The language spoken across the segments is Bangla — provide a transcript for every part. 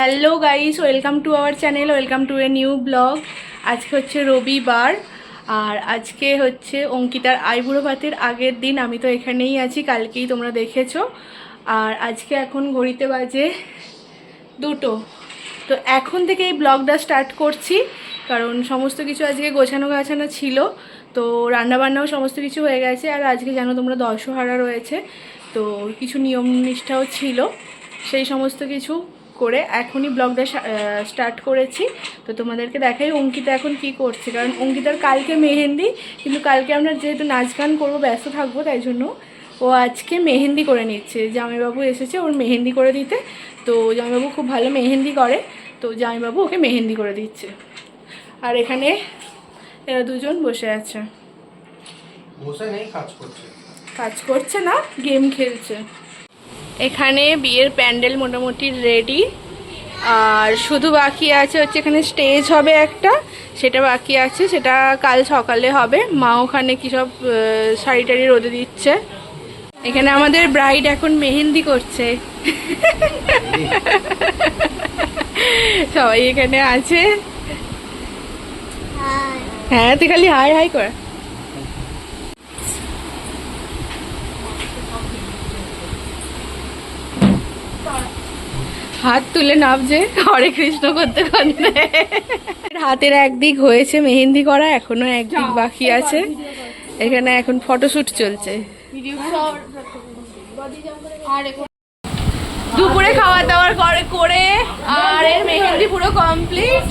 Hello guys welcome to our channel welcome to a new blog আজকে হচ্ছে রবিবার। আর আজকে হচ্ছে অঙ্কিতার আইবুড়ো ভাতের আগের দিন। আমি তো এখানেই আছি। কালকেই তোমরা দেখেছ। আর আজকে এখন ঘড়িতে বাজে দুটো। তো এখন থেকে এই ব্লগটা স্টার্ট করছি। কারণ সমস্ত কিছু আজকে গোছানো গাছানো ছিল। তো রান্নাবান্নাও সমস্ত কিছু হয়ে গেছে। আর আজকে জানো তোমরা দশহারা রয়েছে। তো কিছু নিয়ম নিষ্ঠাও ছিল। সেই সমস্ত কিছু করে এখনই ব্লগটা স্টার্ট করেছি। তো তোমাদেরকে দেখাই অঙ্কিতা এখন কি করছে। কারণ অঙ্কিতার কালকে মেহেন্দি কিন্তু কালকে আমরা যেহেতু নাচ গান করব ব্যস্ত থাকব তাই জন্য ও আজকে মেহেন্দি করে নিচ্ছে। জামাইবাবু এসেছে ওর মেহেন্দি করে দিতে। তো জামাইবাবু খুব ভালো মেহেন্দি করে। তো জামাইবাবু ওকে মেহেন্দি করে দিচ্ছে। আর এখানে এরা দুজন বসে আছে। বসে নেই কাজ করছে। কাজ করছে না গেম খেলছে। এখানে বিয়ের প্যান্ডেল মোটামুটি রেডি আর শুধু বাকি আছে হচ্ছে এখানে স্টেজ হবে একটা সেটা বাকি আছে সেটা কাল সকালে হবে। মা ওখানে কী সব শাড়ি টাড়ি রোদে দিচ্ছে। এখানে আমাদের ব্রাইড এখন মেহেন্দি করছে। সবাই এখানে আছে। হ্যাঁ তুই খালি হাই হাই কর। হাত তুলে নামছে হরে কৃষ্ণ করতে করতে। হাতের একদিক হয়েছে মেহেন্দি করা এখনও একদিক বাকি আছে। এখানে এখন ফটোশুট চলছে। দুপুরে খাওয়া দাওয়ার করে করে আর এর মেহেন্দি পুরো কমপ্লিট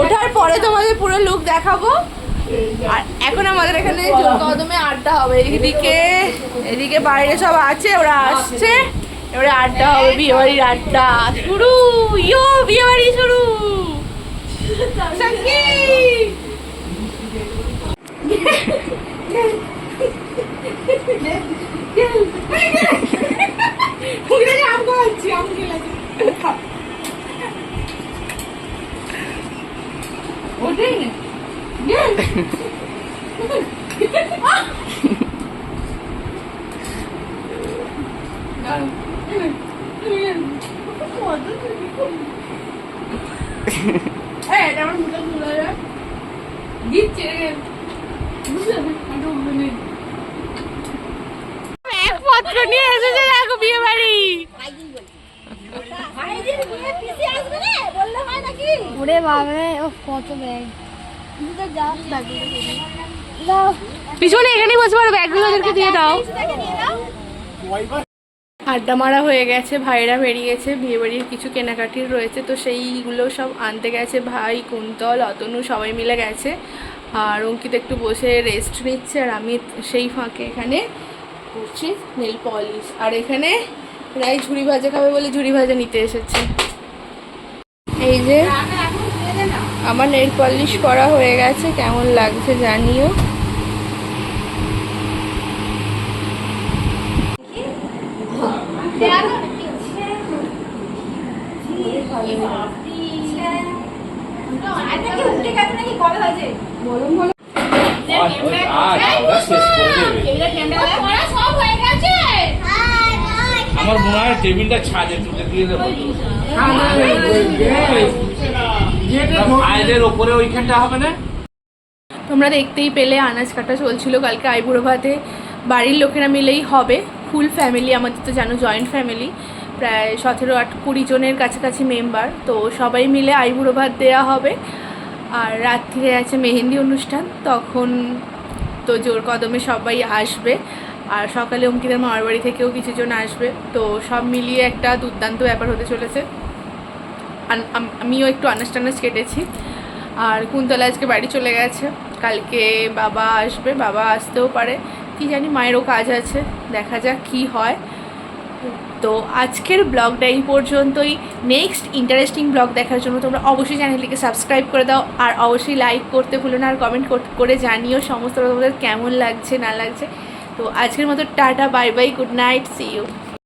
ওঠার পরে তোমাদের পুরো লুক দেখাবো। আর এখন আমাদের এখানে কদমে আড্ডা হবে। এদিকে এদিকে বাইরে সব আছে ওরা আসছে। এবারে আড্ডা হবে বিয়ে বাড়ির আড্ডা। শুরু ইয়ো বিয়ে বাড়ি শুরু ওটাই না। এই, এটা আমার মুখে তুলে দে। দিচ্ছে রে। বুঝলে? আমি উঠবে না। ব্যাগপত্র নিয়ে এসেছে দেখো বিয়ে বাড়ি ওরে বাবা ও কত ব্যাগ পিছনে এখানেই বসে পারো ব্যাগগুলো ওদেরকে দিয়ে দাও আড্ডা মারা হয়ে গেছে, ভাইরা বেরিয়েছে বিয়ে বাড়ির কিছু কেনাকাটির রয়েছে, তো সেইগুলো সব আনতে গেছে ভাই, কুন্তল, অতনু সবাই মিলে গেছে। আর অঙ্কিত একটু বসে রেস্ট নিচ্ছে আর আমি সেই ফাঁকে এখানে করছি নেল পলিশ আর এখানে রাই ঝুড়ি ভাজা খাবে বলে ঝুড়ি ভাজা নিতে এসেছে। এই যে আমার নেল পলিশ করা হয়ে গেছে, কেমন লাগছে জানিও। আমার মনে হয় টেবিলটা ছাদে তুলে দিয়ে ওপরে ওইখানটা হবে না? তোমরা দেখতেই পেলে, আনাজ কাটা চলছিল কালকে আইবুড়ো ভাতে। বাড়ির লোকেরা মিলেই হবে। ফুল ফ্যামিলি আমাদের তো জানো জয়েন্ট ফ্যামিলি প্রায় সতেরো আট কুড়ি জনের কাছাকাছি মেম্বার তো সবাই মিলে আইবুড়ো ভাত দেওয়া হবে। আর রাত্রিরে আছে মেহেন্দি অনুষ্ঠান, তখন তো জোর কদমে সবাই আসবে। আর সকালে অঙ্কিতার মামার বাড়ি থেকেও কিছুজন আসবে। তো সব মিলিয়ে একটা দুর্দান্ত ব্যাপার হতে চলেছে। আমিও একটু আনাজ টানাজ কেটেছি। আর কুন্তলা আজকে বাড়ি চলে গেছে। কালকে বাবা আসবে, বাবা আসতেও পারে। কি জানি মায়েরও কাজ আছে, দেখা যাক কি হয়। তো আজকের ব্লগটা এই পর্যন্তই। নেক্সট ইন্টারেস্টিং ব্লগ দেখার জন্য তোমরা অবশ্যই চ্যানেলটিকে সাবস্ক্রাইব করে দাও আর অবশ্যই লাইক করতে ভুলো না আর কমেন্ট করে জানিও সমস্ত তোমাদের কেমন লাগছে, না লাগছে। তো আজকের মতো tata bye bye good night see you